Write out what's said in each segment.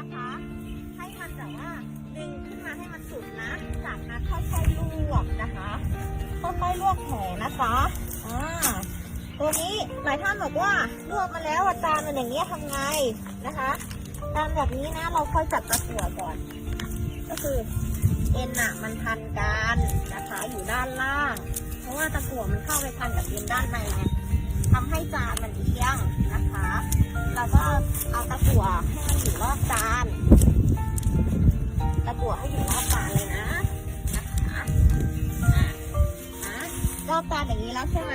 นะคะ ให้มันแบบว่าดึงขึ้นมาให้มันสุดนะ จากนั้นค่อยๆลวกนะคะค่อยๆลวกแผลนะคะอ่าตัวนี้หลายท่านบอกว่าลวกมาแล้วอาจารย์มันอย่างเงี้ยทำไงนะคะตามแบบนี้นะเราค่อยจับตะกั่วก่อน ก็คือเอ็นอะมันพันกันนะคะอยู่ด้านล่าง เพราะว่าตะกั่วมันเข้าไปพันกับเอ็นด้านในไงทำให้จานมันเอียงนะคะ เราก็เอาตะกั่วให้ อบจาอย่างนี้แล้วใช่ไหม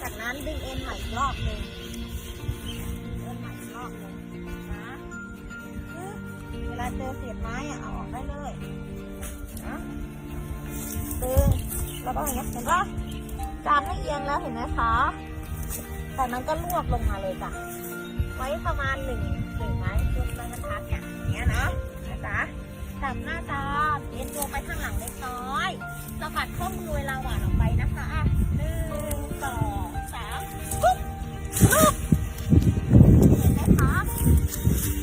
จากนั้นดึงเอ็นใหม่อีกรอบหนึ่งเอ็นใหม่อีกรอบหนึ่งนะเวลาเจอเศษไม้อะเอาออกได้เลยนะดึงแล้วก็อย่างเงี้ยเห็นปะจานไม่เอียงแล้วเห็นไหมคะ แต่มันก็ลวกลงมาเลยจ้ะ ไว้ประมาณหนึ่งหนึ่งไม้จนใบบรรทัดอย่างเงี้ยนะนะจ๊ะจับหน้าจานัดข้อมือเวลาหวานออกไปนะคะอะหนึ่งสองสามปุ๊บเห็นไหมคะ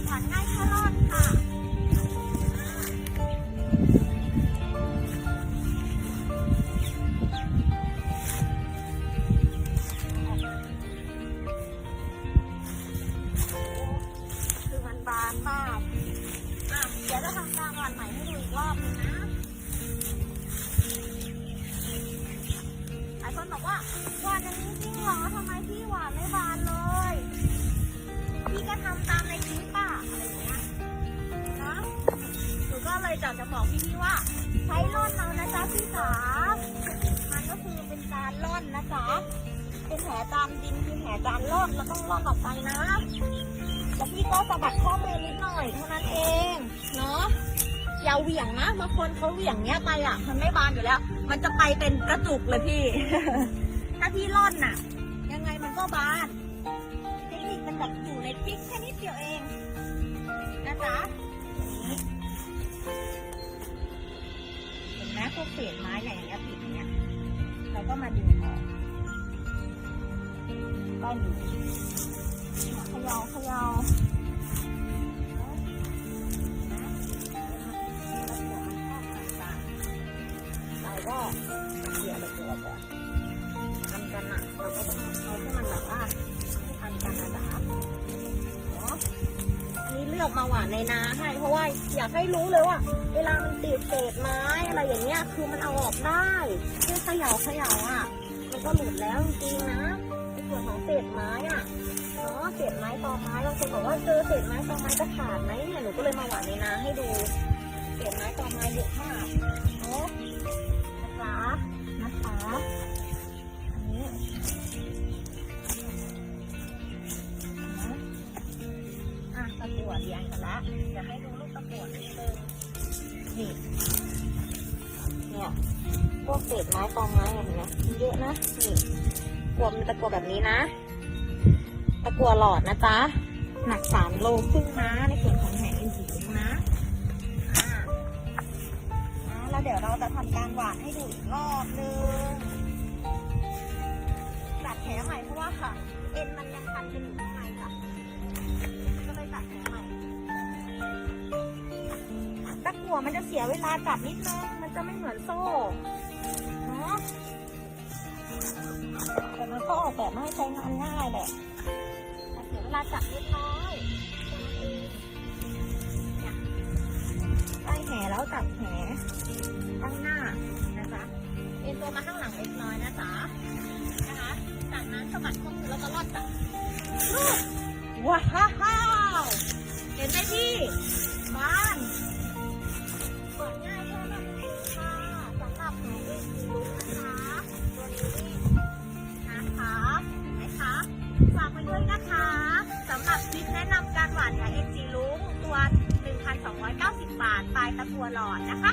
หวานง่ายแค่รอดค่ะคือมันบานมากอะเดี๋ยวจะทำการหวานใหม่ให้ดูอีกรอบนึงนะ บอกว่าหวานอย่างนี้จริงเหรอทำไมพี่หวานไม่บานเลย พี่ก็ทำตามในคลิปป่ะอะไรอย่างเงี้ยนะหนูก็เลยจะจะบอกพี่พี่ว่า ใช้ร่อนเอานะจ๊ะพี่จ๋ามันก็คือเป็นการร่อนนะจ๊ะเป็นแผลตามดินคือแผลการร่อนแล้วต้องร่อนออกไปนะแล้วพี่ก็สะบัดข้อมือนิดหน่อยเท่านั้นเองเนาะ อย่าเหวี่ยงนะบางคนเขาเหวี่ยงเนี้ยไปอะ มันไม่บานอยู่แล้ว มันจะไปเป็นกระจุกเลยพี่ ถ้าพี่ร่อนน่ะ ยังไงมันก็บานเทคนิคมันแบบอยู่ในพริกแค่นิดเดียวเองนะจ๊ะอย่างนี้เห็นไหมพวกเศษไม้ใหญ่อย่างเงี้ยผิดเนี้ยเราก็มาดึงออกก็อยู่ขยาเขยาเอันนี้เลือกมาหวานในนาให้ เพราะว่าอยากให้รู้เลยว่า เวลามันติดเศษไม้อะไรอย่างเงี้ยคือมันเอาออกได้แค่เขย่าเขย่าอะ มันก็หลุดแล้วจริงนะในส่วนของเศษไม้อะเนาะเศษไม้ตอไม้บางคนบอกว่าเจอเศษไม้ตอไม้จะขาดไหมเนี่ยหนูก็เลยมาหวานในนาให้ดูเศษไม้ตอไม้เยอะมากเนาะนะคะ เรียงกันละจะให้ดูลูกตะกั่วนิดนึงนี่เนี่ยพวกเศษไม้ตองไม้เห็นไหมเยอะนะนี่กลัวมันตะกั่วแบบนี้นะ ตะกัวหลอดนะจ๊ะหนักสามโลครึ่งนะในส่วนของแหงอินทรีย์นะอ่าอ่าแล้วเดี๋ยวเราจะทำการหวานให้ดูอีกรอบนึงตัดแผลใหม่เพราะว่าค่ะ เอ็นมันยังพันกันอยู่ วมันจะเสียเวลาจับนิดนึง มันจะไม่เหมือนโซ่เนาะแต่มันก็ออกแบบมาให้ใช้งานง่ายแหละเสียเวลาจับเล็กน้อยเนี่ยได้แหแล้วจับแหตั้งหน้านะจ๊ะเอ็นตัวมาข้างหลังเล็กน้อยนะจ๊ะนะคะจากนั้นสะบัดข้อมือแล้วก็ลอดจับว้าวเห็นไหมพี่ ด้วยนะคะสำหรับคลิปแนะนำการหวานยาเอ็นจีลุงตัว 1,290 บาทปลายตะกัวหลอดนะคะ